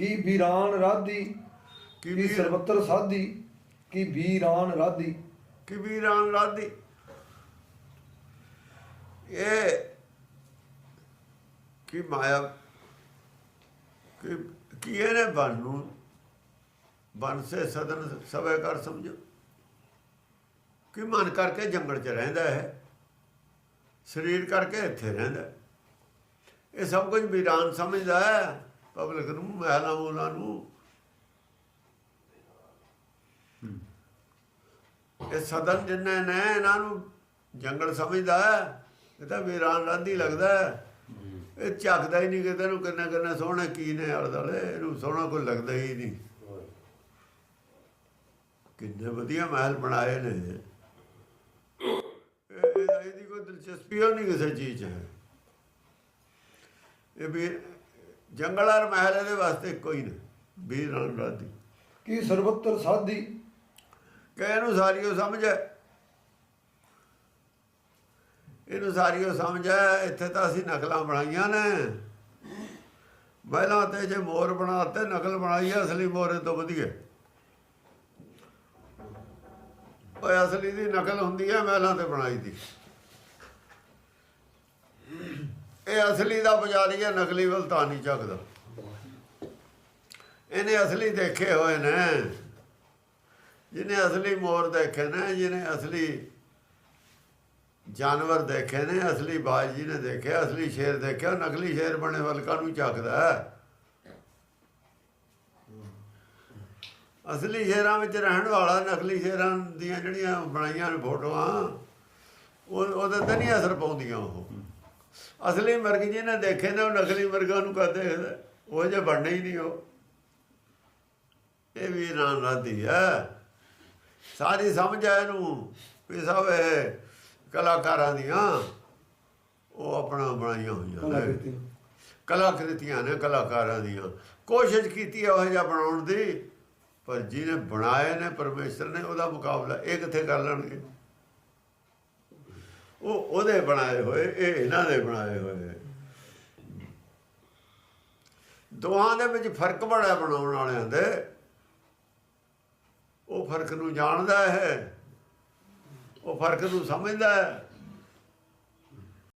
ਕੀ ਵੀਰਾਨ ਰਾਧੀ? ਕੀ ਸਰਬੱਤਰ ਸਾਧੀ? ਕੀ ਵੀਰਾਨ ਰਾਧੀ? ਕਿ ਵੀਰਾਨ ਰਾਧੀ? ਇਹ ਕੀ ਮਾਇਆ? ਕਿ ਕੀ ਇਹਨੇ ਬਨ ਨੂੰ? ਬਨ ਸੇ ਸਦਨ ਸਵੇ ਕਰ ਸਮਝੋ। ਕਿ ਮਨ ਕਰਕੇ ਜੰਗਲ 'ਚ ਰਹਿੰਦਾ ਹੈ ਸਰੀਰ ਕਰਕੇ ਇੱਥੇ ਰਹਿੰਦਾ। ਇਹ ਸਭ ਕੁਝ ਵੀਰਾਨ ਸਮਝਦਾ ਹੈ। ਪਬਲਿਕ ਨੂੰ ਮਹਿਲਾ ਮੂਲਾ ਨੂੰ। ਇਹ ਸਦਨ ਜਿੰਨੇ ਨੇ ਇਹਨਾਂ ਨੂੰ ਜੰਗਲ ਸਮਝਦਾ ਇਹ ਤਾਂ ਵੀਰਾਨ ਰਾਧੀ ਲੱਗਦਾ। ਇਹ ਝੱਕਦਾ ਹੀ ਨਹੀਂ ਕਿਤੇ ਨੂੰ ਕਿੰਨੇ ਕਿੰਨੇ ਸੋਹਣੇ ਕੀ ਨੇ ਆਲੇ ਦੁਆਲੇ ਇਹਨੂੰ ਸੋਹਣਾ ਕੋਈ ਲੱਗਦਾ ਹੀ ਨਹੀਂ। ਕਿੰਨੇ ਵਧੀਆ ਮਹਿਲ ਬਣਾਏ ਨੇ। ਇਹ ਇਹ- ਇਹਦੀ ਕੋਈ ਦਿਲਚਸਪੀ ਨਹੀਂ ਕਿਸੇ ਚੀਜ਼ 'ਚ ਹੈ। ਇਹ ਵੀ ਜੰਗਲ ਔਰ ਮਹਿਲ ਇਹਦੇ ਵਾਸਤੇ ਕੋਈ ਨਹੀਂ ਵੀਰਾਨ ਰਾਧੀ ਕੀ ਸਰਬੱਤਰ ਸਾਧੀ? ਕਿ ਇਹਨੂੰ ਸਾਰੀ ਉਹ ਸਮਝ ਹੈ। ਇਹਨੂੰ ਸਾਰੀ ਉਹ ਸਮਝ ਹੈ ਇੱਥੇ ਤਾਂ ਅਸੀਂ ਨਕਲਾਂ ਬਣਾਈਆਂ ਨੇ। ਮਹਿਲਾਂ ਤੇ ਜੇ ਮੋਰ ਬਣਾਤੇ ਨਕਲ ਬਣਾਈ ਹੈ ਅਸਲੀ ਮੋਰੇ ਤੋਂ ਵਧੀਆ। ਓਏ ਅਸਲੀ ਦੀ ਨਕਲ ਹੁੰਦੀ ਹੈ ਮਹਿਲਾਂ ਤੇ ਬਣਾਈ ਦੀ। ਇਹ ਅਸਲੀ ਦਾ ਪੁਜਾਰੀ ਹੈ, ਨਕਲੀ ਵੱਲ ਤਾਂ ਨਹੀਂ ਝੱਕਦਾ। ਇਹਨੇ ਅਸਲੀ ਦੇਖੇ ਹੋਏ ਨੇ। ਜਿਹਨੇ ਅਸਲੀ ਮੋਰ ਦੇਖੇ ਨੇ, ਜਿਹਨੇ ਅਸਲੀ ਜਾਨਵਰ ਦੇਖੇ ਨੇ, ਅਸਲੀ ਬਾਜ ਜੀ ਨੇ ਦੇਖਿਆ, ਅਸਲੀ ਸ਼ੇਰ ਦੇਖਿਆ ਉਹ ਨਕਲੀ ਸ਼ੇਰ ਬਣੇ ਵੱਲ ਕਾਹਨੂੰ ਝਾਕਦਾ ਅਸਲੀ ਸ਼ੇਰਾਂ ਵਿੱਚ ਰਹਿਣ ਵਾਲਾ, ਨਕਲੀ ਸ਼ੇਰਾਂ ਦੀਆਂ ਜਿਹੜੀਆਂ ਬਣਾਈਆਂ ਨੇ ਫੋਟੋਆਂ, ਉਹ ਉਹਦੇ ਤੇ ਨਹੀਂ ਅਸਰ ਪਾਉਂਦੀਆਂ ਉਹ। ਅਸਲੀ ਮਿਰਗ ਜਿਹਨੇ ਦੇਖੇ ਨੇ ਉਹ ਨਕਲੀ ਮਿਰਗਾਂ ਨੂੰ ਕਹਦੇ ਦੇਖਦਾ? ਉਹ ਜੇ ਬਣਨੇ ਹੀ ਨਹੀਂ ਉਹ। ਇਹ ਵੀ ਨਾਂ ਰਾਦੀ ਹੈ ਸਾਰੀ ਸਮਝ ਆ ਇਹਨੂੰ ਵੀ ਸਭ ਇਹ ਕਲਾਕਾਰਾਂ ਦੀਆਂ। ਉਹ ਆਪਣਾ ਬਣਾਈਆਂ ਹੋਈਆਂ ਨੇ। ਕਲਾਕ੍ਰਿਤੀ ਕਲਾਕ੍ਰਿਤੀਆਂ ਨੇ ਕਲਾਕਾਰਾਂ ਦੀਆਂ। ਕੋਸ਼ਿਸ਼ ਕੀਤੀ ਹੈ ਉਹ ਜਿਹਾ ਬਣਾਉਣ ਦੀ ਪਰ ਜਿਹਨੇ ਬਣਾਏ ਨੇ ਪਰਮੇਸ਼ਰ ਨੇ ਉਹਦਾ ਮੁਕਾਬਲਾ ਇਹ ਕਿੱਥੇ ਕਰ ਲੈਣਗੇ? ਉਹ ਉਹਦੇ ਬਣਾਏ ਹੋਏ, ਇਹ ਇਹਨਾਂ ਦੇ ਬਣਾਏ ਹੋਏ ਦੋਹਾਂ ਦੇ ਵਿੱਚ ਫ਼ਰਕ ਬੜਾ ਬਣਾਉਣ ਵਾਲਿਆਂ ਦੇ। ਉਹ ਫ਼ਰਕ ਨੂੰ ਜਾਣਦਾ ਹੈ, ਉਹ ਫ਼ਰਕ ਨੂੰ ਸਮਝਦਾ ਹੈ।